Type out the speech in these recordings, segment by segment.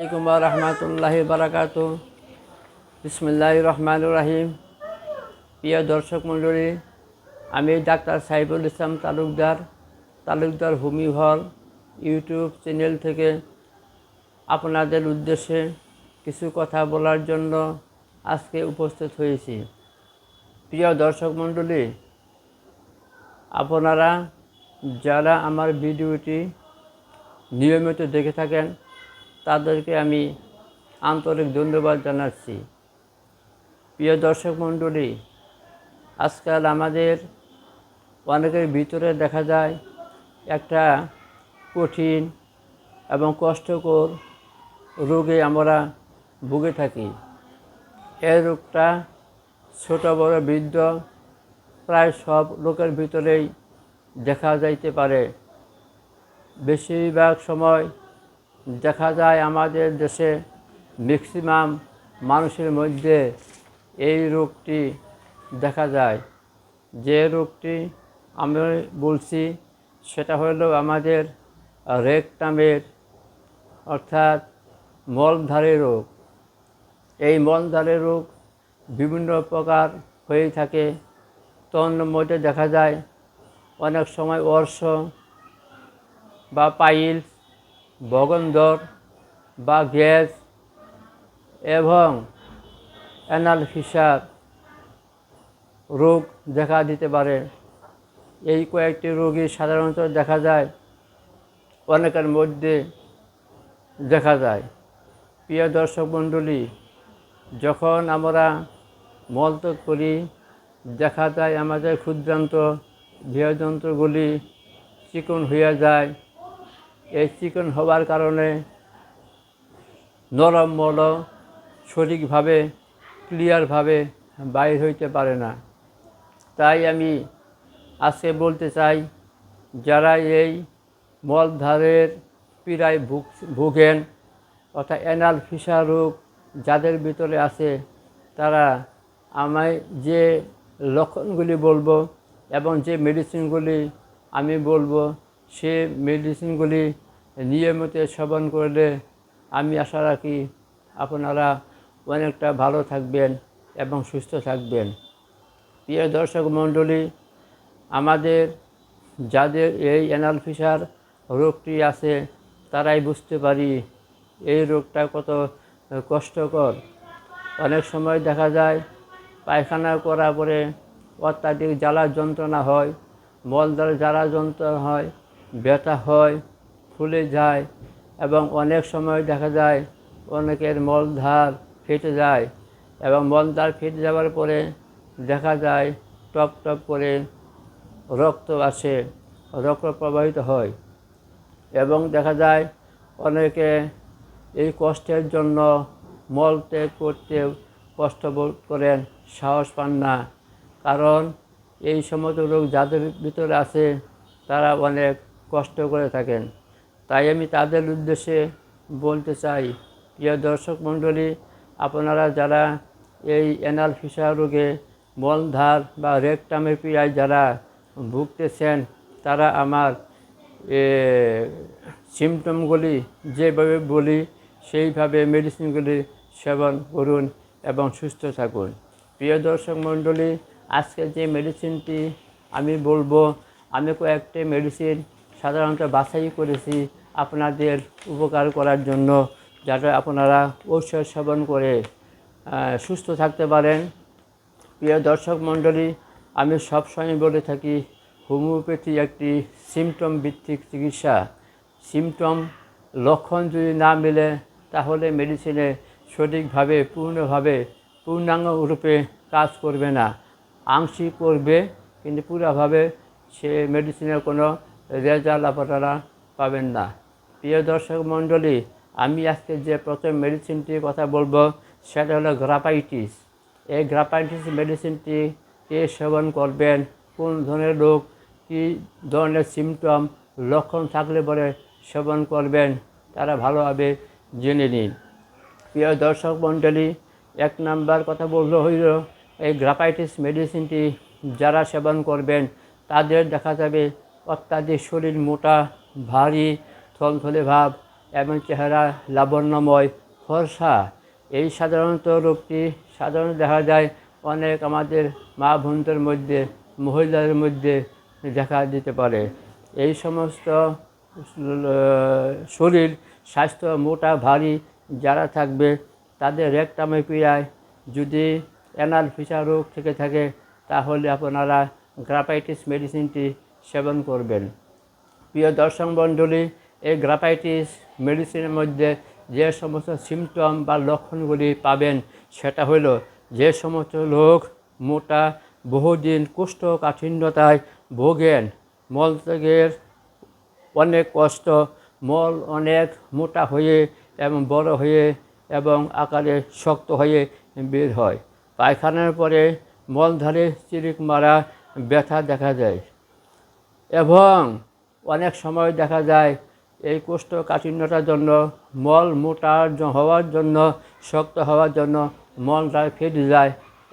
আলাইকুম রহমতুল্লাহ বারাকাত বিসমুল্লাহ রহমান রাহিম। প্রিয় দর্শক মণ্ডলী, আমি ডাক্তার সাইফুল ইসলাম তালুকদার তালুকদার ভূমি হল ইউটিউব চ্যানেল থেকে আপনাদের উদ্দেশ্যে কিছু কথা বলার জন্য আজকে উপস্থিত হয়েছি। প্রিয় দর্শক মণ্ডলী, আপনারা যারা আমার ভিডিওটি নিয়মিত দেখে থাকেন তাদেরকে আমি আন্তরিক ধন্যবাদ জানাচ্ছি। প্রিয় দর্শক মণ্ডলী, আজকাল আমাদের অনেকের ভিতরে দেখা যায় একটা কঠিন এবং কষ্টকর রোগে আমরা ভুগে থাকি। এই রোগটা ছোট, বড়, বৃদ্ধ প্রায় সব লোকের ভিতরেই দেখা যাইতে পারে। বেশিরভাগ সময় দেখা যায় আমাদের দেশে ম্যাক্সিমাম মানুষের মধ্যে এই রোগটি দেখা যায়। যে রোগটি আমি বলছি, সেটা হলো আমাদের রেকটামের অর্থাৎ মলধারে রোগ। এই মলধারে রোগ বিভিন্ন প্রকার হয়ে থাকে। তখন মধ্যে দেখা যায় অনেক সময় অর্শ বা পাইলস বগন্দর বা গ্যাস এবং অ্যানাল ফিসার রোগ দেখা দিতে পারে। এই কয়েকটি রোগী সাধারণত দেখা যায়, অনেকের মধ্যে দেখা যায়। প্রিয় দর্শক মণ্ডলী, যখন আমরা মলত্যাগ করি, দেখা যায় আমাদের ক্ষুদ্রান্ত বৃহযন্ত্রগুলি চিকন হইয়া যায় এই চিকন হওয়ার কারণে নরম মল সঠিকভাবে, ক্লিয়ারভাবে বাইর হইতে পারে না। তাই আমি আজকে বলতে চাই, যারা এই মলধারের পীড়ায় ভুগ, ভুগেন, অর্থাৎ অ্যানাল ফিসা রোগ যাদের ভিতরে আছে, তারা আমায় যে লক্ষণগুলি বলব এবং যে মেডিসিনগুলি আমি বলব, সে মেডিসিনগুলি নিয়মিত সেবন করলে আমি আশা রাখি আপনারা অনেকটা ভালো থাকবেন এবং সুস্থ থাকবেন। প্রিয় দর্শক মণ্ডলী, আমাদের যাদের এই অ্যানাল ফিসার রোগটি আছে, তারাই বুঝতে পারি এই রোগটা কত কষ্টকর। অনেক সময় দেখা যায় পায়খানা করার পরে অত্যাধিক জ্বালা যন্ত্রণা হয় মলদার জ্বালা যন্ত্রণা হয়, ব্যথা হয় ফুলে যায় এবং অনেক সময় দেখা যায় অনেকের মলধার ফেটে যায় এবং মলধার ফেটে যাওয়ার পরে দেখা যায় টপ টপ করে রক্ত আসে, রক্ত প্রবাহিত হয় এবং দেখা যায় অনেকে এই কষ্টের জন্য মল ত্যাগ করতে কষ্ট করেন, সাহস পান না। কারণ এই সমস্ত রোগ যাদের ভিতরে আছে, তারা অনেক কষ্ট করে থাকেন। তাই আমি তাদের উদ্দেশ্যে বলতে চাই, প্রিয় দর্শক মণ্ডলী, আপনারা যারা এই অ্যানাল ফিসা রোগে মলধার বা রেকটামের পীড়ায় যারা ভুগতেছেন, তারা আমার সিমটমগুলি যেভাবে বলি, সেইভাবে মেডিসিনগুলি সেবন করুন এবং সুস্থ থাকুন। প্রিয় দর্শক মণ্ডলী, আজকে যে মেডিসিনটি আমি বলব, আমি কয়েকটি মেডিসিন সাধারণত বাছাই করেছি। আপনাদের উপকার করার জন্য যাতে আপনারা ঔষধ সেবন করে সুস্থ থাকতে পারেন। প্রিয় দর্শক মণ্ডলী, আমি সবসময় বলে থাকি, হোমিওপ্যাথি একটি সিমটম ভিত্তিক চিকিৎসা। সিমটম লক্ষণ যদি না মেলে, তাহলে মেডিসিনে সঠিকভাবে, পূর্ণভাবে, পূর্ণাঙ্গ রূপে কাজ করবে না। আংশিক করবে, কিন্তু পুরোভাবে সে মেডিসিনের কোনো রেজাল্ট আপনারা পাবেন না। প্রিয় দর্শক মণ্ডলী, আমি আজকে যে প্রথম মেডিসিনটির কথা বলব, সেটা হলো গ্রাপাইটিস এই গ্রাপাইটিস মেডিসিনটি কে সেবন করবেন? কোন ধরনের রোগ? কী ধরনের সিমটম লক্ষণ থাকলে পরে সেবন করবেন? তারা ভালোভাবে জেনে নিন। প্রিয় দর্শক মণ্ডলী, এক নাম্বার কথা বলল হইল, এই গ্রাপাইটিস মেডিসিনটি যারা সেবন করবেন, তাদের দেখা যাবে অত্যাধিক শরীর মোটা ভারী থলথলে ভাব এবং চেহারা লাবণ্যময়, ফর্সা। এই সাধারণত রোগটি সাধারণত দেখা যায় অনেক আমাদের মা বোনদের মধ্যে, মহিলাদের মধ্যে দেখা দিতে পারে। এই সমস্ত শরীর, স্বাস্থ্য মোটা, ভারী যারা থাকবে তাদের রেকটামে পীড়ায়। যদি অ্যানাল ফিসা রোগ থেকে থাকে তাহলে আপনারা গ্রাপাইটিস মেডিসিনটি সেবন করবেন। প্রিয় দর্শক মণ্ডলী, এই গ্রাপাইটিস মেডিসিনের মধ্যে যে সমস্ত সিমটম বা লক্ষণগুলি পাবেন, সেটা হলো যে সমস্ত লোক মোটা, বহুদিন কোষ্ঠকাঠিন্যতায় ভোগেন মলত্যাগের অনেক কষ্ট, মল অনেক মোটা হয়ে এবং বড় হয়ে এবং আকারে শক্ত হয়ে বের হয়। পায়খানার পরে মলধারে চিরিক মারা ব্যথা দেখা যায় এবং অনেক সময় দেখা যায়, এই কোষ্ঠকাঠিন্যতার জন্য, মল মোটা হওয়ার জন্য, শক্ত হওয়ার জন্য মলটা ফেটে যায়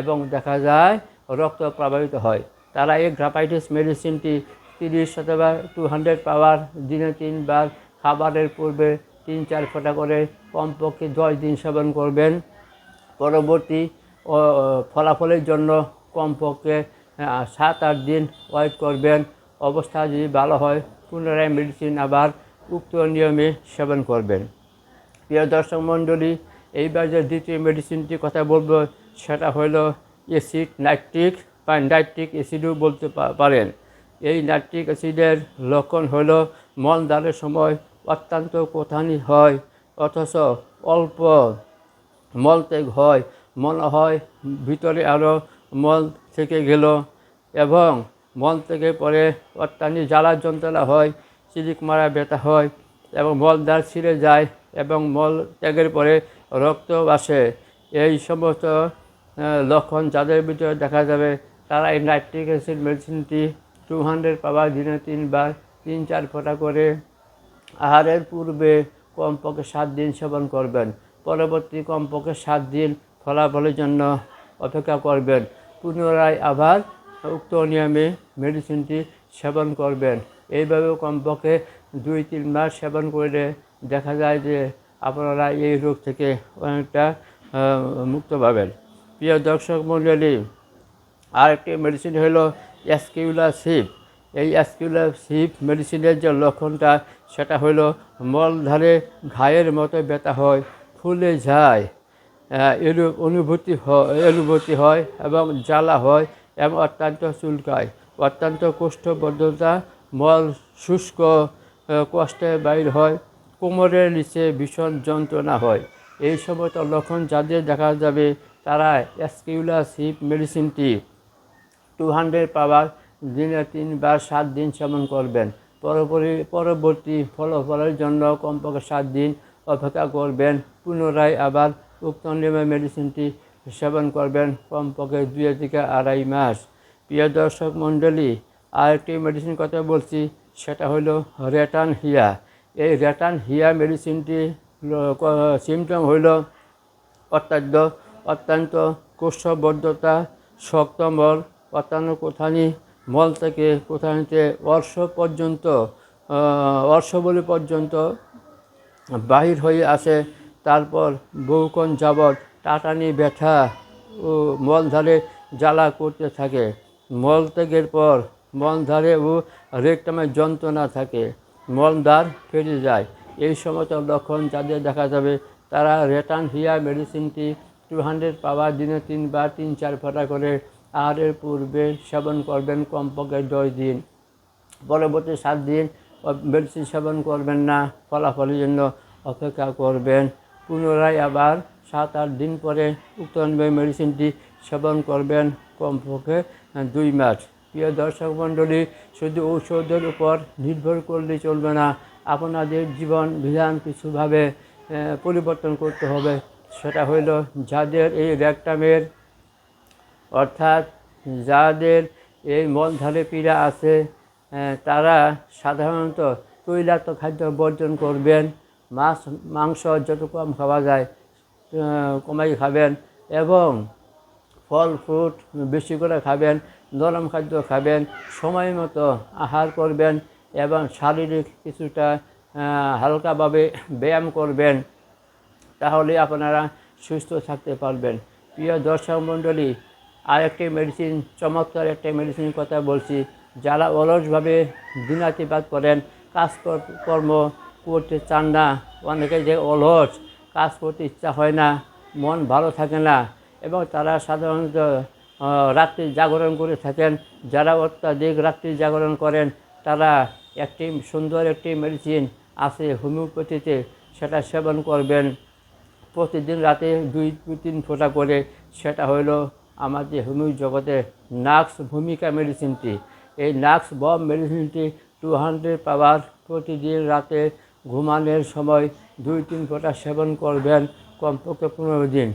এবং দেখা যায় রক্ত প্রবাহিত হয়। তারা এই গ্রাফাইটিস মেডিসিনটি তিরিশ অথবা টু হান্ড্রেড পাওয়ার দিনে তিনবার, খাবারের পূর্বে তিন চার ফোঁটা করে কমপক্ষে দশ দিন সেবন করবেন। পরবর্তী ফলাফলের জন্য কমপক্ষে সাত আট দিন ওয়েট করবেন। অবস্থা যদি ভালো হয়, পুনরায় মেডিসিন আবার উক্ত নিয়মে সেবন করবেন। প্রিয় দর্শক মণ্ডলী, এইবার যে দ্বিতীয় মেডিসিনটি কথা বলব, সেটা হলো অ্যাসিড নাইট্রিক বা নাইট্রিক অ্যাসিডও বলতে পারেন। এই নাইট্রিক অ্যাসিডের লক্ষণ হলো মলদারের সময় অত্যন্ত কোথানি হয়, অথচ অল্প মলত্যাগ হয়। মনে হয় ভিতরে আরও মল থেকে গেল এবং মল থেকে পরে অত্যন্ত জ্বালা যন্ত্রণা হয় চিলিক মারা ব্যথা হয় এবং মল মলদার ছিঁড়ে যায় এবং মল ত্যাগের পরে রক্ত আসে এই সমস্ত লক্ষণ যাদের ভিতরে দেখা যাবে, তারা এই নাইট্রিক অ্যাসিড মেডিসিনটি টু হান্ড্রেড পাওয়ার দিনে তিনবার, তিন চার ফোঁটা করে আহারের পূর্বে কমপক্ষে সাত দিন সেবন করবেন। পরবর্তী কমপক্ষে সাত দিন ফলাফলের জন্য অপেক্ষা করবেন। পুনরায় আবার উক্ত নিয়মে মেডিসিনটি সেবন করবেন। এইভাবে কমপক্ষে দুই, তিন মাস সেবন করলে দেখা যায় যে আপনারা এই রোগ থেকে অনেকটা মুক্ত পাবেন। প্রিয় দর্শক মণ্ডলী, আরেকটি মেডিসিন হলো অ্যাসকিউলার সিপ এই অ্যাসকিউলার সিপ মেডিসিনের যে লক্ষণটা, সেটা হলো মলধারে ঘায়ের মতো ব্যথা হয়, ফুলে যায় এরূপ অনুভূতি হয় অনুভূতি হয় এবং জ্বালা হয় এবং অত্যন্ত চুলকায়। অত্যন্ত কোষ্ঠবদ্ধতা, মল শুষ্ক কষ্টে বাইর হয়, কোমরের নিচে ভীষণ যন্ত্রণা হয়। এই সমস্ত লক্ষণ যাদের দেখা যাবে, তারা অ্যাসকিউলার সিপ মেডিসিনটি টু হান্ড্রেড পাওয়ার দিনে তিনবার সাত দিন সেবন করবেন। পরবর্তী পরবর্তী ফলাফলের জন্য কমপক্ষে সাত দিন অপেক্ষা করবেন। পুনরায় আবার উক্ত নিয়মে মেডিসিনটি সেবন করবেন কমপক্ষে দুই থেকে আড়াই মাস। প্রিয় দর্শক মণ্ডলী, আরেকটি মেডিসিন কথা বলছি, সেটা হলো রেটান হিয়া এই রেটান হিয়া মেডিসিনটি সিমটম হইল অত্যন্ত অত্যন্ত কোষ্ঠবদ্ধতা শক্ত মল, অত্যন্ত কোথানি মল থেকে কোথানিতে অর্শ পর্যন্ত অর্শবলি পর্যন্ত বাহির হয়ে আসে। তারপর বহুক্ষণ যাবৎ টাটানি ব্যথা ও মল মলধারে জ্বালা করতে থাকে। মল ত্যাগের পর মলধারে ও রেকটামে যন্ত্রণা থাকে। মলদ্বার ফেটে যায়। এই সমস্ত লক্ষণ যাদের দেখা যাবে, তারা রেটান হিয়া মেডিসিনটি টু হান্ড্রেড পাওয়ার দিনে তিনবার তিন চার ফোঁটা করে আহারের পূর্বে সেবন করবেন কমপক্ষে দশ দিন। পরবর্তী সাত দিন মেডিসিন সেবন করবেন না, ফলাফলের জন্য অপেক্ষা করবেন। পুনরায় আবার সাত আট দিন পরে উক্ত মেডিসিনটি সেবন করবেন কমপক্ষে দুই মাস। প্রিয় দর্শক মণ্ডলী, শুধু ঔষধের উপর নির্ভর করলে চলবে না, আপনাদের জীবন বিধান কিছুভাবে পরিবর্তন করতে হবে। সেটা হইল যাদের এই র্যাকটামের অর্থাৎ যাদের এই মলধারে পীড়া আছে তারা সাধারণত তৈলাক্ত খাদ্য বর্জন করবেন, মাছ, মাংস যত কম খাওয়া যায় কমাই খাবেন এবং ফল ফ্রুট বেশি করে খাবেন, নরম খাদ্য খাবেন, সময় মতো আহার করবেন এবং শারীরিক কিছুটা হালকাভাবে ব্যায়াম করবেন, তাহলে আপনারা সুস্থ থাকতে পারবেন। প্রিয় দর্শক মণ্ডলী, আরেকটি মেডিসিন চমৎকার একটা মেডিসিনের কথা বলছি। যারা অলসভাবে দিনাতিপাত করেন কাজ কর- কর্ম করতে চান না, অনেকে যে অলস কাজ করতে ইচ্ছা হয় না, মন ভালো থাকে না এবং তারা সাধারণত রাত্রি জাগরণ করে থাকেন। যারা অত্যাধিক রাত্রি জাগরণ করেন, তারা একটি সুন্দর একটি মেডিসিন আছে হোমিওপ্যাথিতে, সেটা সেবন করবেন। প্রতিদিন রাতে দুই তিন ফোঁটা করে, সেটা হলো আমাদের হোমিও জগতে নাক্স ভূমিকা মেডিসিনটি এই নাক্স বম মেডিসিনটি টু হান্ড্রেড পাওয়ার প্রতিদিন রাতে ঘুমানোর সময় দুই, তিন ফোঁটা সেবন করবেন কমপক্ষে পনেরো দিন।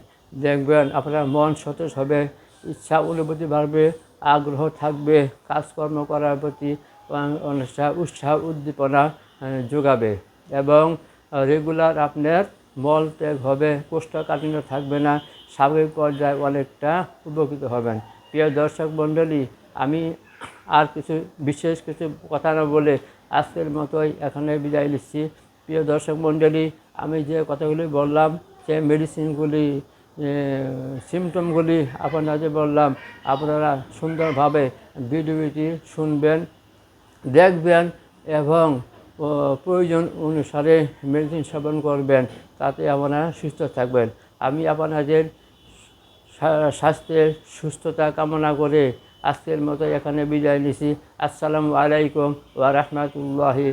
দেখবেন আপনার মন সতেজ হবে, ইচ্ছা অনুভূতি বাড়বে, আগ্রহ থাকবে, কাজকর্ম করার প্রতি উৎসাহ, উদ্দীপনা যোগাবে এবং রেগুলার আপনার মল ত্যাগ হবে, কোষ্ঠকাঠিন্য থাকবে না, স্বাভাবিক পর্যায়ে অনেকটা উপকৃত হবেন। প্রিয় দর্শক মণ্ডলী, আমি আর কিছু, বিশেষ কিছু কথা না বলে আজকের মতোই এখানে বিদায় নিচ্ছি। প্রিয় দর্শক মণ্ডলী, আমি যে কথাগুলি বললাম সে মেডিসিনগুলি সিমটমগুলি আপনাদের বললাম, আপনারা সুন্দরভাবে ভিডিওটি শুনবেন, দেখবেন এবং প্রয়োজন অনুসারে মেডিসিন সেবন করবেন, তাতে আপনারা সুস্থ থাকবেন। আমি আপনাদের স্বাস্থ্যের সুস্থতা কামনা করে আজকের মতো এখানে বিদায় নিছি। আসসালামু আলাইকুম ওয়া রাহমাতুল্লাহি।